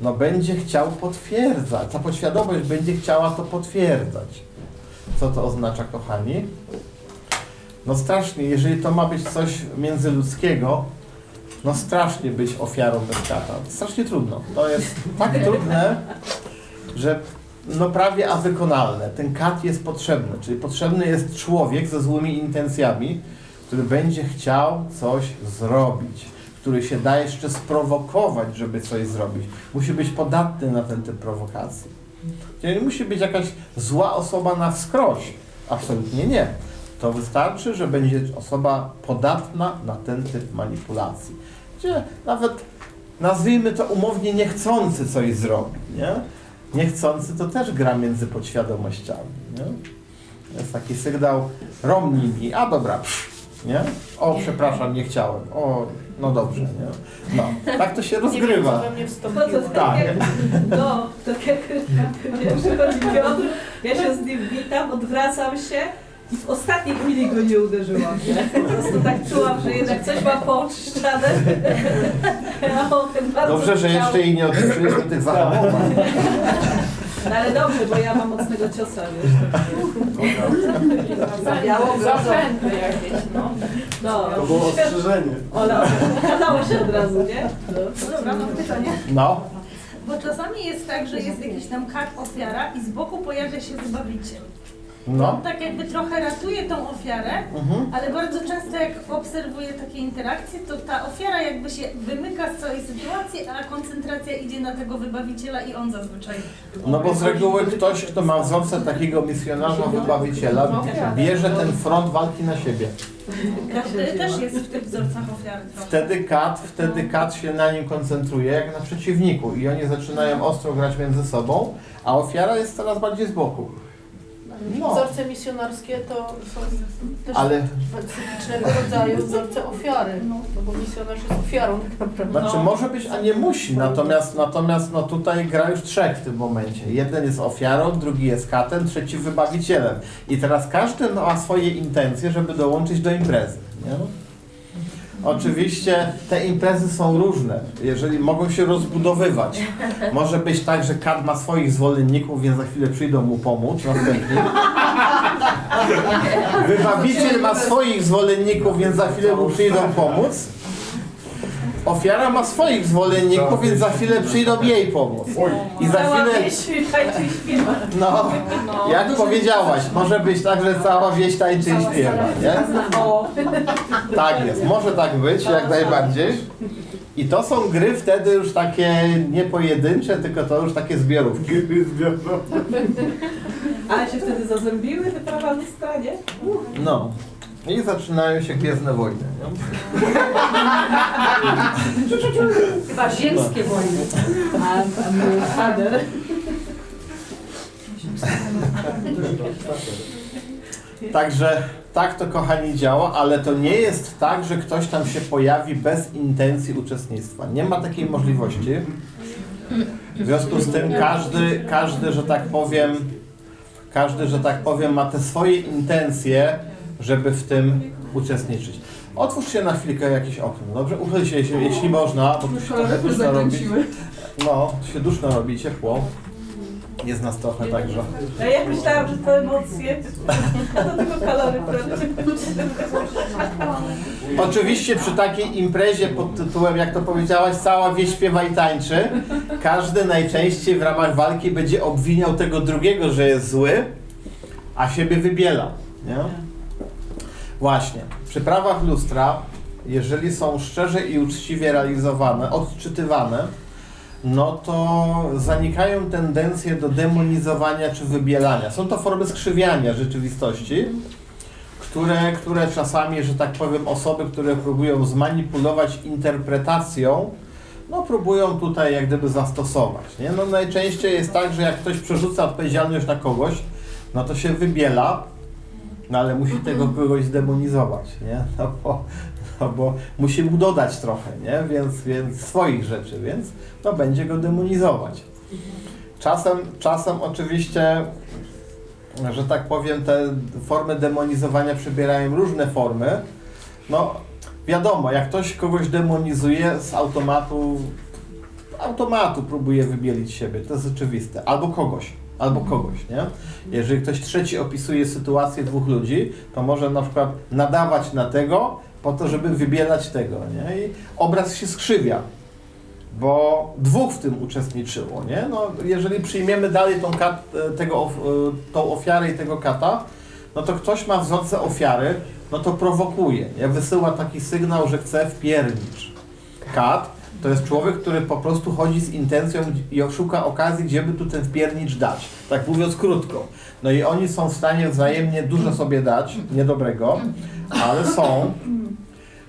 no będzie chciał potwierdzać, ta podświadomość będzie chciała to potwierdzać. Co to oznacza, kochani? No strasznie, jeżeli to ma być coś międzyludzkiego, no strasznie być ofiarą bez kata. Strasznie trudno. To jest tak trudne, że no prawie a wykonalne. Ten kat jest potrzebny, czyli potrzebny jest człowiek ze złymi intencjami, który będzie chciał coś zrobić, który się da jeszcze sprowokować, żeby coś zrobić. Musi być podatny na ten typ prowokacji. Czyli nie musi być jakaś zła osoba na wskroś. Absolutnie nie. To wystarczy, że będzie osoba podatna na ten typ manipulacji. Gdzie nawet nazwijmy to umownie niechcący coś zrobić, nie? Niechcący to też gra między podświadomościami, nie? Jest taki sygnał, romnij mi, a dobra, psz, nie? O, przepraszam, nie chciałem, o, no dobrze, nie? No, tak to się rozgrywa. Nie wiem, co we mnie No wstąpiło. to Tak. tak jak, no, tak jak wiesz, chodzi Piotr, ja się z nim witam, odwracam się i w ostatniej chwili go nie uderzyłam. Nie? Po prostu tak czułam, że jednak coś ma poczyszczane. A on Dobrze, że jeszcze jej nie odliczyliśmy tych zahamowań. No ale dobrze, bo ja mam mocnego ciosa, wiesz. Zabiało. Zapędy jakieś, no. No, To było ostrzeżenie. Ola, okazało się od razu, nie? No dobra, mam pytanie. No, Bo czasami jest tak, że jest jakiś tam kat ofiara i z boku pojawia się wybawiciel. No. On tak jakby trochę ratuje tą ofiarę, Mhm. ale bardzo często jak obserwuję takie interakcje, to ta ofiara jakby się wymyka z całej sytuacji, a koncentracja idzie na tego wybawiciela i on zazwyczaj. No bo z reguły ktoś, kto ma wzorce takiego misjonarza, wybawiciela, bierze ten front walki na siebie. Każdy też jest w tych wzorcach ofiary. Wtedy kat, wtedy kat się na nim koncentruje, jak na przeciwniku i oni zaczynają ostro grać między sobą, a ofiara jest coraz bardziej z boku. No, Wzorce misjonarskie to są też ale specyficznego rodzaju wzorce ofiary. No, bo misjonarz jest ofiarą tak naprawdę. znaczy No. może być, a nie musi, natomiast, natomiast no tutaj gra już trzech w tym momencie. Jeden jest ofiarą, drugi jest katem, trzeci wybawicielem. I teraz każdy ma swoje intencje, żeby dołączyć do imprezy. Nie? Oczywiście te imprezy są różne, jeżeli mogą się rozbudowywać. Może być tak, że Kat ma swoich zwolenników, więc za chwilę przyjdą mu pomóc, następnie. Wybawiciel ma swoich zwolenników, więc za chwilę mu przyjdą pomóc. Ofiara ma swoich zwolenników, więc za chwilę przyjdą jej pomóc. I za Cała chwilę, śpiewa. no, jak powiedziałaś, może być tak, że cała wieś tańczy i śpiewa, nie? Tak jest, może tak być, jak najbardziej. I to są gry wtedy już takie nie pojedyncze, tylko to już takie zbiorówki. ale się wtedy zazębiły te prawa lustra, nie? No. I zaczynają się Gwiezdne Wojny. Nie? Chyba ziemskie wojny. A, a my Hader. Także tak to kochani działa, ale to nie jest tak, że ktoś tam się pojawi bez intencji uczestnictwa. Nie ma takiej możliwości. W związku z tym każdy, każdy, że tak powiem, każdy, że tak powiem, ma te swoje intencje, żeby w tym uczestniczyć. Otwórz się na chwilkę jakieś okno, dobrze? Uchyl się, jeśli, jeśli można, bo tu się trochę duszno robi. No, tu się duszno robi, ciepło. Jest nas trochę także. Ja myślałam, że to emocje, a do tego kalory prawda? Oczywiście przy takiej imprezie pod tytułem, jak to powiedziałaś, cała wieś śpiewa i tańczy, każdy najczęściej w ramach walki będzie obwiniał tego drugiego, że jest zły, a siebie wybiela. Nie? Właśnie. Przy prawach lustra, jeżeli są szczerze i uczciwie realizowane, odczytywane, no to zanikają tendencje do demonizowania czy wybielania. Są to formy skrzywiania rzeczywistości, które, które czasami, że tak powiem, osoby, które próbują zmanipulować interpretacją, no próbują tutaj jak gdyby zastosować. Nie? No najczęściej jest tak, że jak ktoś przerzuca odpowiedzialność na kogoś, no to się wybiela, no ale musi tego kogoś zdemonizować, nie? No bo, no bo musi mu dodać trochę, nie? Więc, więc swoich rzeczy, więc to będzie go demonizować. Czasem, czasem oczywiście że tak powiem, te formy demonizowania przybierają różne formy. No, wiadomo, jak ktoś kogoś demonizuje z automatu, automatu próbuje wybielić siebie, to jest oczywiste. Albo kogoś, albo kogoś, nie? Jeżeli ktoś trzeci opisuje sytuację dwóch ludzi, to może na przykład nadawać na tego, po to, żeby wybielać tego, nie? I obraz się skrzywia, bo dwóch w tym uczestniczyło, nie? No, jeżeli przyjmiemy dalej tą, kat, tego, of- tą ofiarę i tego kata, no to ktoś ma wzorce ofiary, no to prowokuje, nie? Wysyła taki sygnał, że chce wpiernicz. Kat to jest człowiek, który po prostu chodzi z intencją i szuka okazji, gdzie by tu ten wpiernicz dać. Tak mówiąc krótko. No i oni są w stanie wzajemnie dużo sobie dać, niedobrego, ale są.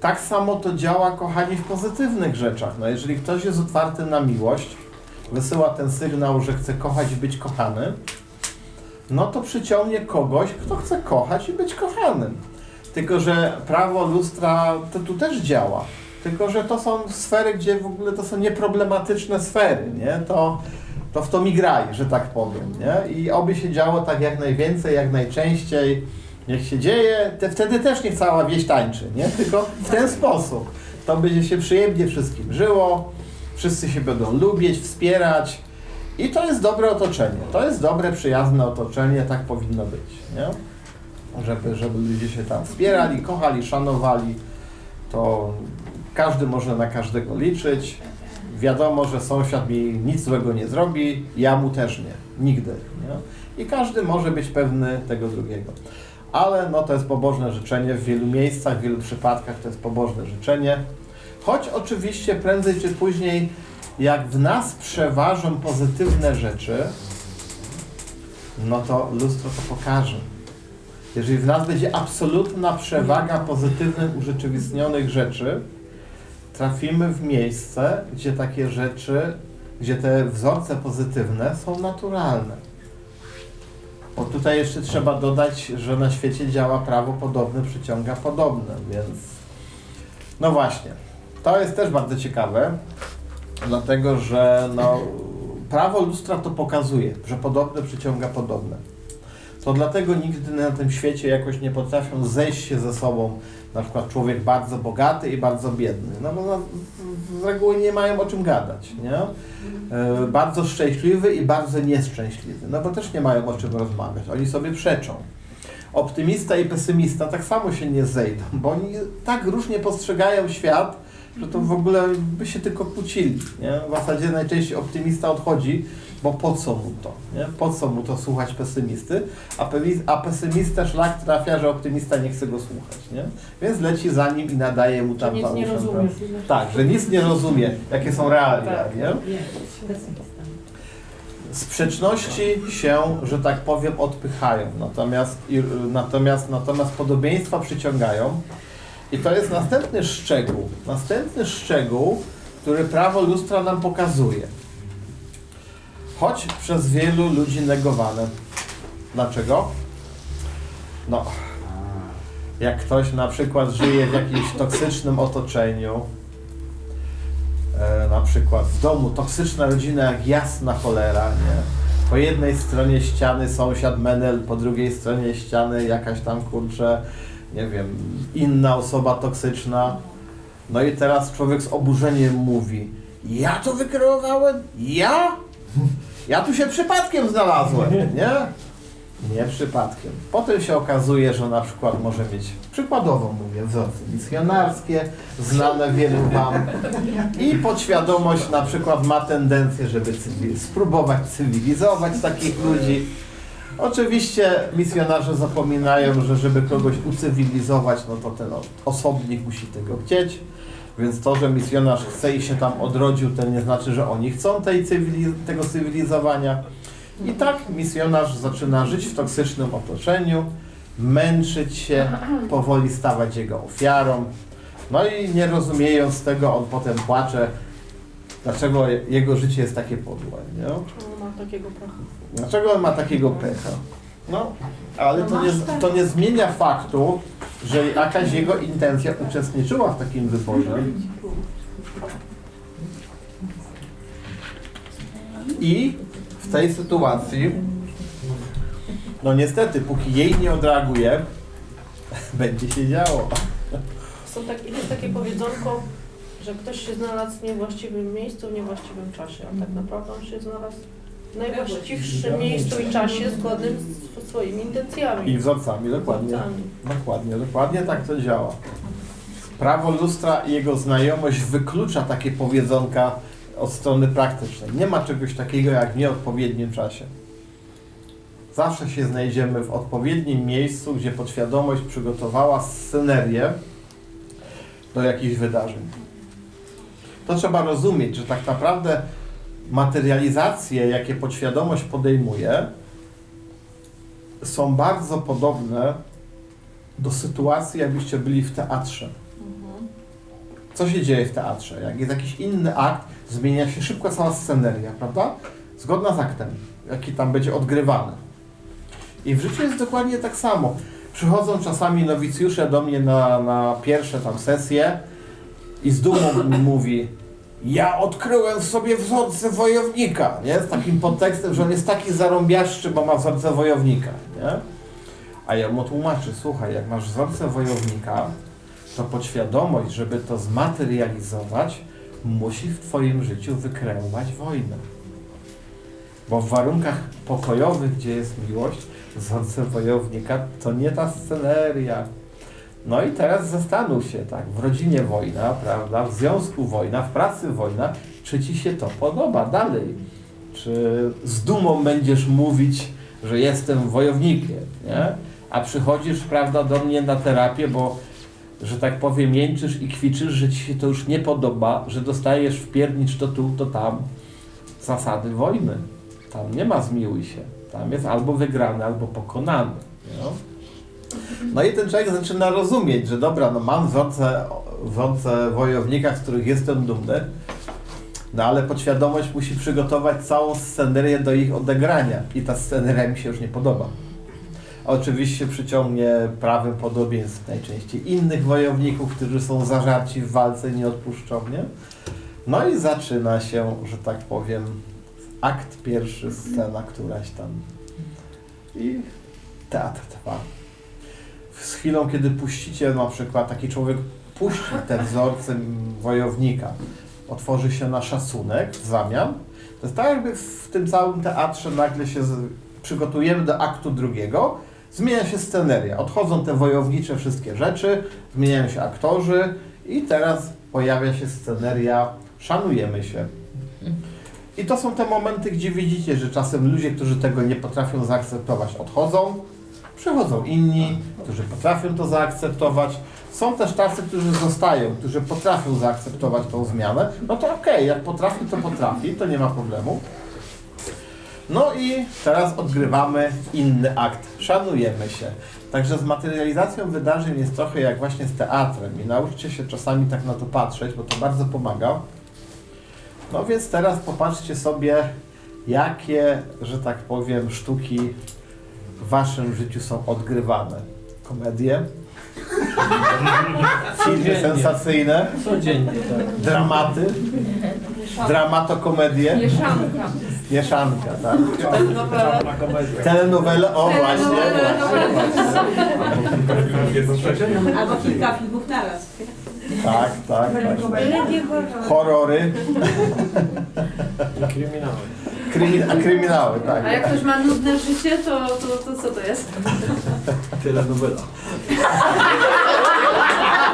Tak samo to działa, kochani, w pozytywnych rzeczach. No jeżeli ktoś jest otwarty na miłość, wysyła ten sygnał, że chce kochać i być kochany, no to przyciągnie kogoś, kto chce kochać i być kochanym. Tylko, że prawo lustra to tu też działa. Tylko, że to są sfery, gdzie w ogóle to są nieproblematyczne sfery, nie? To, to w to mi graj, że tak powiem, nie? I oby się działo tak jak najwięcej, jak najczęściej. Niech się dzieje, te, wtedy też niech cała wieś tańczy, nie? Tylko w ten sposób. To będzie się przyjemnie wszystkim żyło, wszyscy się będą lubić, wspierać i to jest dobre otoczenie. To jest dobre, przyjazne otoczenie, tak powinno być, nie? Żeby, żeby ludzie się tam wspierali, kochali, szanowali, to każdy może na każdego liczyć. Wiadomo, że sąsiad mi nic złego nie zrobi, ja mu też nie. Nigdy. Nie? I każdy może być pewny tego drugiego. Ale no, to jest pobożne życzenie w wielu miejscach, w wielu przypadkach to jest pobożne życzenie. Choć oczywiście prędzej czy później, jak w nas przeważą pozytywne rzeczy, no to lustro to pokaże. Jeżeli w nas będzie absolutna przewaga pozytywnych urzeczywistnionych rzeczy, trafimy w miejsce, gdzie takie rzeczy, gdzie te wzorce pozytywne są naturalne. Bo tutaj jeszcze trzeba dodać, że na świecie działa prawo podobne przyciąga podobne, więc no właśnie. To jest też bardzo ciekawe, dlatego że no, prawo lustra to pokazuje, że podobne przyciąga podobne. To dlatego nigdy na tym świecie jakoś nie potrafią zejść się ze sobą na przykład człowiek bardzo bogaty i bardzo biedny. No bo no, z- reguły nie mają o czym gadać, nie? E, bardzo szczęśliwy i bardzo nieszczęśliwy, no bo też nie mają o czym rozmawiać, oni sobie przeczą. Optymista i pesymista tak samo się nie zejdą, bo oni tak różnie postrzegają świat, że to w ogóle by się tylko kłócili, nie? W zasadzie najczęściej optymista odchodzi, bo po co mu to, nie? Po co mu to słuchać pesymisty, a, a pesymista szlak trafia, że optymista nie chce go słuchać, nie? Więc leci za nim i nadaje mu Że tam nic nie rozumie. tak, że nic nie rozumie, jakie są realia, Tak. nie? Sprzeczności się, że tak powiem, odpychają, natomiast, i- natomiast, natomiast podobieństwa przyciągają. I to jest następny szczegół, następny szczegół, który prawo lustra nam pokazuje. Choć przez wielu ludzi negowane. Dlaczego? No, jak ktoś na przykład żyje w jakimś toksycznym otoczeniu, e, na przykład w domu, toksyczna rodzina jak jasna cholera, nie? Po jednej stronie ściany sąsiad menel, po drugiej stronie ściany jakaś tam kurczę, nie wiem, inna osoba toksyczna. No i teraz człowiek z oburzeniem mówi, ja to wykreowałem? Ja? Ja tu się przypadkiem znalazłem, nie? Nie przypadkiem. Potem się okazuje, że na przykład może mieć, przykładowo mówię, wzorce misjonarskie, znane wielu Wam. I podświadomość na przykład ma tendencję, żeby cywil, spróbować cywilizować takich ludzi. Oczywiście misjonarze zapominają, że żeby kogoś ucywilizować, no to ten osobnik musi tego chcieć. Więc to, że misjonarz chce i się tam odrodził, to nie znaczy, że oni chcą tej cywili- tego cywilizowania. I tak misjonarz zaczyna żyć w toksycznym otoczeniu, męczyć się, powoli stawać jego ofiarą. No i nie rozumiejąc tego, on potem płacze, dlaczego jego życie jest takie podłe. Nie? On ma takiego pracha. Dlaczego on ma takiego pecha? No, ale to nie, to nie zmienia faktu, że jakaś jego intencja uczestniczyła w takim wyborze. I w tej sytuacji, no niestety, póki jej nie odreaguje, będzie się działo. Są tak, jest takie powiedzonko, Że ktoś się znalazł w niewłaściwym miejscu, w niewłaściwym czasie, a tak naprawdę on się znalazł najwłaściwszym miejscu i czasie zgodnym z swoimi intencjami. I wzorcami, dokładnie. Wzorcami. Dokładnie, dokładnie tak to działa. Prawo lustra i jego znajomość wyklucza takie powiedzonka od strony praktycznej. Nie ma czegoś takiego jak w nieodpowiednim czasie. Zawsze się znajdziemy w odpowiednim miejscu, gdzie podświadomość przygotowała scenerię do jakichś wydarzeń. To trzeba rozumieć, że tak naprawdę materializacje, jakie podświadomość podejmuje, są bardzo podobne do sytuacji, jakbyście byli w teatrze. Mhm. Co się dzieje w teatrze? Jak jest jakiś inny akt, zmienia się szybko cała sceneria, prawda? Zgodna z aktem, jaki tam będzie odgrywany. I w życiu jest dokładnie tak samo. Przychodzą czasami nowicjusze do mnie na, na pierwsze tam sesje i z dumą mi mówi ja odkryłem w sobie wzorce wojownika, nie? Z takim podtekstem, że on jest taki zarąbiaszczy, bo ma wzorce wojownika, nie? A ja mu tłumaczę, słuchaj, jak masz wzorce wojownika, to podświadomość, żeby to zmaterializować, musi w Twoim życiu wykreować wojnę. Bo w warunkach pokojowych, gdzie jest miłość, wzorce wojownika to nie ta sceneria. No i teraz zastanów się, tak, w rodzinie wojna, prawda, w związku wojna, w pracy wojna, czy Ci się to podoba dalej? Czy z dumą będziesz mówić, że jestem wojownikiem, nie? A przychodzisz, prawda, do mnie na terapię, bo że tak powiem, jęczysz i kwiczysz, że ci się to już nie podoba, że dostajesz w piernicz to tu, to tam. Zasady wojny. Tam nie ma zmiłuj się. Tam jest albo wygrany, albo pokonany. No, no i ten człowiek zaczyna rozumieć, że dobra, no mam wzorce, wzorce wojownika, z których jestem dumny, no ale podświadomość musi przygotować całą scenerię do ich odegrania i ta sceneria mi się już nie podoba. Oczywiście przyciągnie prawym podobieństw najczęściej innych wojowników, którzy są zażarci w walce i? No i zaczyna się, że tak powiem, akt pierwszy, scena któraś tam. I teatr trwa. Z chwilą, kiedy puścicie na przykład, taki człowiek puści te wzorce wojownika, otworzy się na szacunek w zamian, to jest tak jakby w tym całym teatrze nagle się z, przygotujemy do aktu drugiego, zmienia się sceneria, odchodzą te wojownicze wszystkie rzeczy, zmieniają się aktorzy i teraz pojawia się sceneria, szanujemy się. I to są te momenty, gdzie widzicie, że czasem ludzie, którzy tego nie potrafią zaakceptować, odchodzą, przychodzą inni, którzy potrafią to zaakceptować. Są też tacy, którzy zostają, którzy potrafią zaakceptować tą zmianę. No to okej, jak potrafi, to potrafi, to nie ma problemu. No i teraz odgrywamy inny akt. Szanujemy się. Także z materializacją wydarzeń jest trochę jak właśnie z teatrem i nauczcie się czasami tak na to patrzeć, bo to bardzo pomaga. No więc teraz popatrzcie sobie, jakie, że tak powiem, sztuki w waszym życiu są odgrywane. Komedie, filmy sensacyjne, Codziennie, tak. dramaty, dramatokomedie, Mieszanka. mieszanka, tak? Telenowela. Telenowele, o właśnie, właśnie, właśnie. Albo kilka filmów naraz. Tak, tak, tak. Horror. Horrory, Kryminały. Krymi a kryminały, tak. A jak ktoś ma nudne życie, to, to, to co to jest? Telenowela.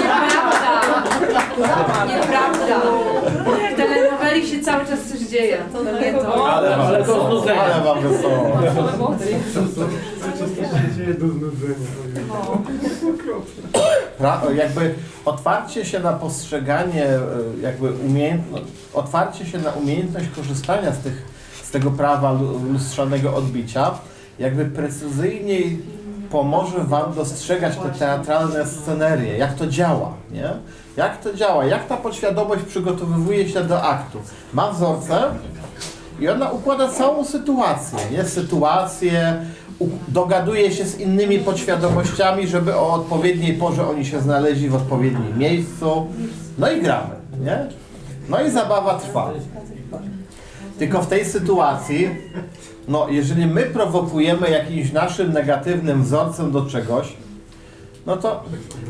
Nieprawda! Nieprawda! W telenoweli się cały czas coś dzieje. To nie to. Ale, ale to znudzenie. Ale wam wesoło. Pra, jakby otwarcie się na postrzeganie, e, jakby umiejętność, otwarcie się na umiejętność korzystania z, tych, z tego prawa lu- lustrzanego odbicia, jakby precyzyjniej pomoże Wam dostrzegać te teatralne scenerie, jak to działa, nie? Jak to działa, jak ta podświadomość przygotowywuje się do aktu. Ma wzorce i ona układa całą sytuację, nie? Sytuację, dogaduje się z innymi podświadomościami, żeby o odpowiedniej porze oni się znaleźli w odpowiednim miejscu. No i gramy, nie? No i zabawa trwa. Tylko w tej sytuacji, no jeżeli my prowokujemy jakimś naszym negatywnym wzorcem do czegoś, No to,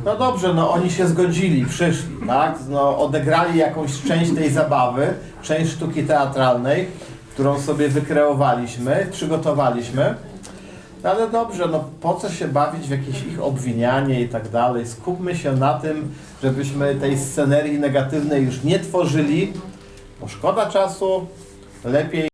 no dobrze, no oni się zgodzili, przyszli, tak? No, odegrali jakąś część tej zabawy, część sztuki teatralnej, którą sobie wykreowaliśmy, przygotowaliśmy. No ale dobrze, no po co się bawić w jakieś ich obwinianie i tak dalej? Skupmy się na tym, żebyśmy tej scenerii negatywnej już nie tworzyli, bo szkoda czasu, lepiej